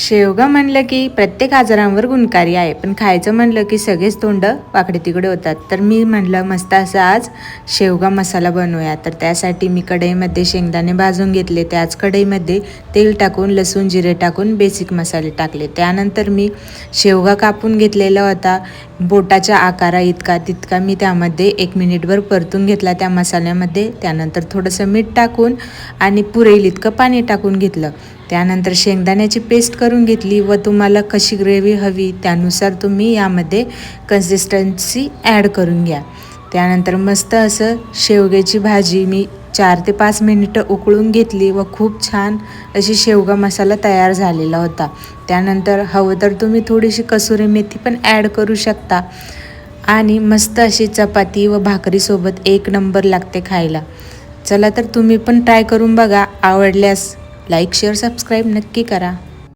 शेवगा म्हणलं की प्रत्येक आजारांवर गुणकारी आहे. पण खायचं म्हणलं की सगळेच तोंड वाकडे तिकडे होतात. तर मी म्हणलं मस्त असं आज शेवगा मसाला बनवूया. तर त्यासाठी मी कढईमध्ये शेंगदाणे भाजून घेतले. त्याच कढईमध्ये तेल टाकून लसूण जिरे टाकून बेसिक मसाले टाकले. त्यानंतर मी शेवगा कापून घेतलेला होता. बोटाच्या आकारा इतका तितका मी त्यामध्ये एक मिनिटभर परतून घेतला त्या मसाल्यामध्ये. त्यानंतर थोडंसं मीठ टाकून आणि पुरेल इतकं पाणी टाकून घेतलं. त्यानंतर शेंगदाण्याची पेस्ट करून घेतली व तुम्हाला कशी ग्रेव्ही हवी त्यानुसार तुम्ही यामध्ये कन्सिस्टन्सी ॲड करून घ्या. त्यानंतर मस्त असं शेवग्याची भाजी मी चार ते पाच मिनिटं उकळून घेतली व खूप छान अशी शेवगा मसाला तयार झालेला होता. त्यानंतर हवं तर तुम्ही थोडीशी कसुरी मेथी पण ॲड करू शकता आणि मस्त अशी चपाती व भाकरीसोबत एक नंबर लागते खायला. चला तर तुम्ही पण ट्राय करून बघा. आवडल्यास लाईक शेअर सबस्क्राईब नक्की करा.